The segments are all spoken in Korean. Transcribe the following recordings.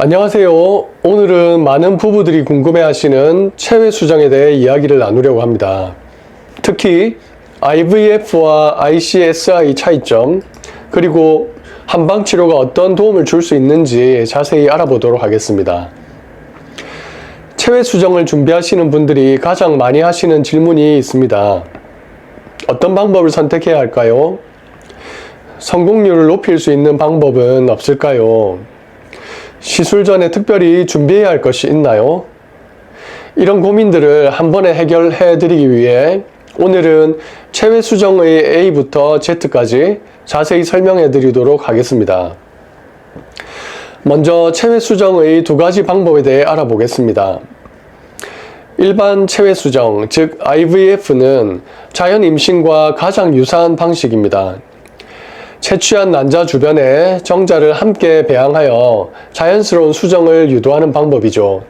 안녕하세요. 오늘은 많은 부부들이 궁금해하시는 체외 수정에 대해 이야기를 나누려고 합니다. 특히 IVF와 ICSI 차이점, 그리고 한방 치료가 어떤 도움을 줄 수 있는지 자세히 알아보도록 하겠습니다. 체외 수정을 준비하시는 분들이 가장 많이 하시는 질문이 있습니다. 어떤 방법을 선택해야 할까요? 성공률을 높일 수 있는 방법은 없을까요? 시술 전에 특별히 준비해야 할 것이 있나요? 이런 고민들을 한 번에 해결해 드리기 위해 오늘은 체외 수정의 A부터 Z까지 자세히 설명해 드리도록 하겠습니다. 먼저 체외 수정의 두 가지 방법에 대해 알아보겠습니다. 일반 체외 수정, 즉 IVF는 자연 임신과 가장 유사한 방식입니다. 채취한 난자 주변에 정자를 함께 배양하여 자연스러운 수정을 유도하는 방법이죠.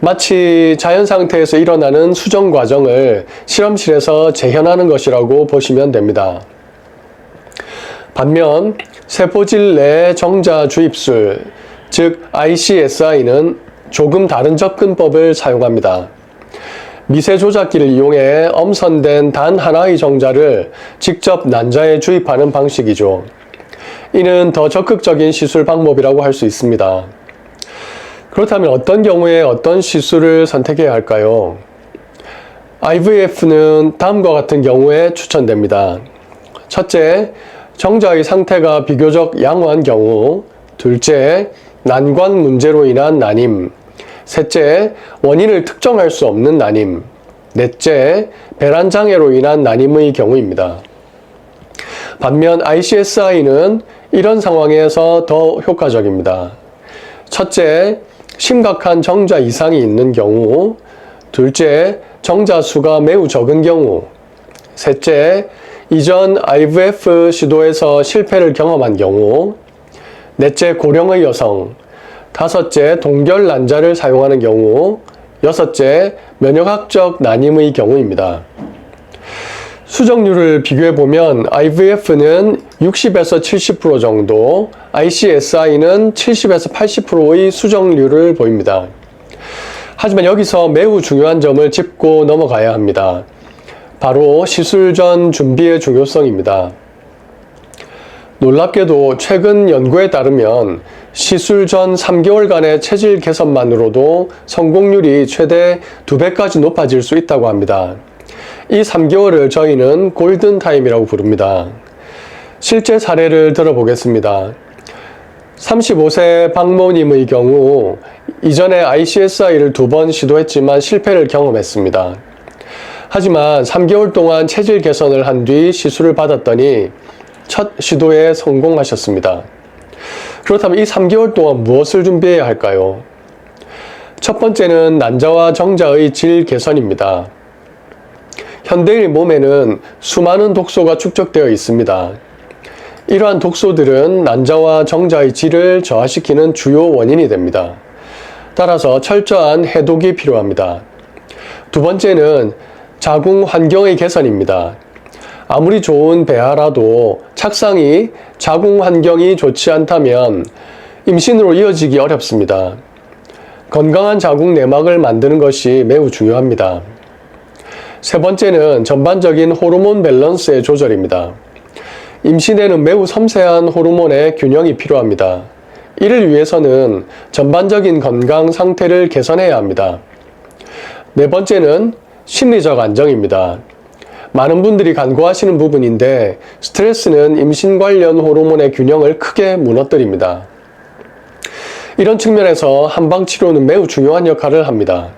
마치 자연 상태에서 일어나는 수정 과정을 실험실에서 재현하는 것이라고 보시면 됩니다. 반면 세포질 내 정자 주입술, 즉 ICSI는 조금 다른 접근법을 사용합니다. 미세 조작기를 이용해 엄선된 단 하나의 정자를 직접 난자에 주입하는 방식이죠. 이는 더 적극적인 시술 방법이라고 할 수 있습니다. 그렇다면 어떤 경우에 어떤 시술을 선택해야 할까요? IVF는 다음과 같은 경우에 추천됩니다. 첫째, 정자의 상태가 비교적 양호한 경우. 둘째, 난관 문제로 인한 난임. 셋째, 원인을 특정할 수 없는 난임. 넷째, 배란 장애로 인한 난임의 경우입니다. 반면 ICSI는 이런 상황에서 더 효과적입니다. 첫째, 심각한 정자 이상이 있는 경우. 둘째, 정자 수가 매우 적은 경우. 셋째, 이전 IVF 시도에서 실패를 경험한 경우. 넷째, 고령의 여성. 다섯째, 동결 난자를 사용하는 경우. 여섯째, 면역학적 난임의 경우입니다. 수정률을 비교해 보면 IVF는 60에서 70% 정도, ICSI는 70에서 80%의 수정률을 보입니다. 하지만 여기서 매우 중요한 점을 짚고 넘어가야 합니다. 바로 시술 전 준비의 중요성입니다. 놀랍게도 최근 연구에 따르면 시술 전 3개월간의 체질 개선만으로도 성공률이 최대 2배까지 높아질 수 있다고 합니다. 이 3개월을 저희는 골든타임이라고 부릅니다. 실제 사례를 들어보겠습니다. 35세 박모님의 경우 이전에 ICSI를 두 번 시도했지만 실패를 경험했습니다. 하지만 3개월 동안 체질 개선을 한 뒤 시술을 받았더니 첫 시도에 성공하셨습니다. 그렇다면 이 3개월 동안 무엇을 준비해야 할까요? 첫 번째는 난자와 정자의 질 개선입니다. 현대인 몸에는 수많은 독소가 축적되어 있습니다. 이러한 독소들은 난자와 정자의 질을 저하시키는 주요 원인이 됩니다. 따라서 철저한 해독이 필요합니다. 두 번째는 자궁 환경의 개선입니다. 아무리 좋은 배아라도 착상이 자궁 환경이 좋지 않다면 임신으로 이어지기 어렵습니다. 건강한 자궁 내막을 만드는 것이 매우 중요합니다. 세 번째는 전반적인 호르몬 밸런스의 조절입니다. 임신에는 매우 섬세한 호르몬의 균형이 필요합니다. 이를 위해서는 전반적인 건강 상태를 개선해야 합니다. 네 번째는 심리적 안정입니다. 많은 분들이 간구하시는 부분인데 스트레스는 임신 관련 호르몬의 균형을 크게 무너뜨립니다. 이런 측면에서 한방 치료는 매우 중요한 역할을 합니다.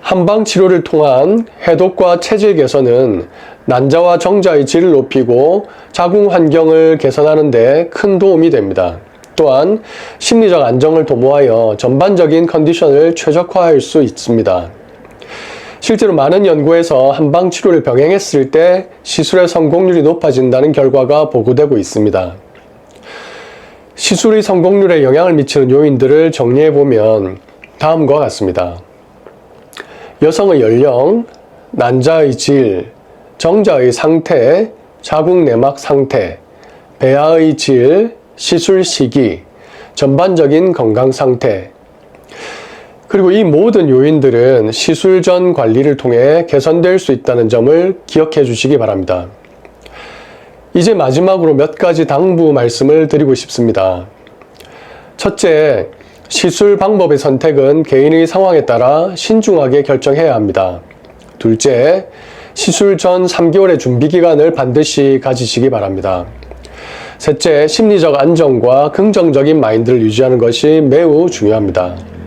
한방 치료를 통한 해독과 체질 개선은 난자와 정자의 질을 높이고 자궁 환경을 개선하는 데 큰 도움이 됩니다. 또한 심리적 안정을 도모하여 전반적인 컨디션을 최적화할 수 있습니다. 실제로 많은 연구에서 한방 치료를 병행했을 때 시술의 성공률이 높아진다는 결과가 보고되고 있습니다. 시술의 성공률에 영향을 미치는 요인들을 정리해 보면 다음과 같습니다. 여성의 연령, 난자의 질, 정자의 상태, 자궁 내막 상태, 배아의 질, 시술 시기, 전반적인 건강 상태, 그리고 이 모든 요인들은 시술 전 관리를 통해 개선될 수 있다는 점을 기억해 주시기 바랍니다. 이제 마지막으로 몇 가지 당부 말씀을 드리고 싶습니다. 첫째, 시술 방법의 선택은 개인의 상황에 따라 신중하게 결정해야 합니다. 둘째, 시술 전 3개월의 준비 기간을 반드시 가지시기 바랍니다. 셋째, 심리적 안정과 긍정적인 마인드를 유지하는 것이 매우 중요합니다.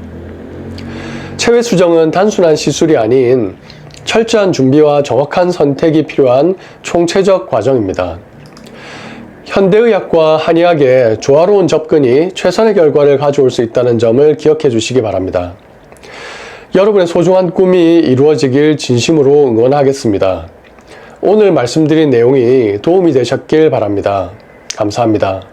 체외 수정은 단순한 시술이 아닌 철저한 준비와 정확한 선택이 필요한 총체적 과정입니다. 현대의학과 한의학의 조화로운 접근이 최선의 결과를 가져올 수 있다는 점을 기억해 주시기 바랍니다. 여러분의 소중한 꿈이 이루어지길 진심으로 응원하겠습니다. 오늘 말씀드린 내용이 도움이 되셨길 바랍니다. 감사합니다.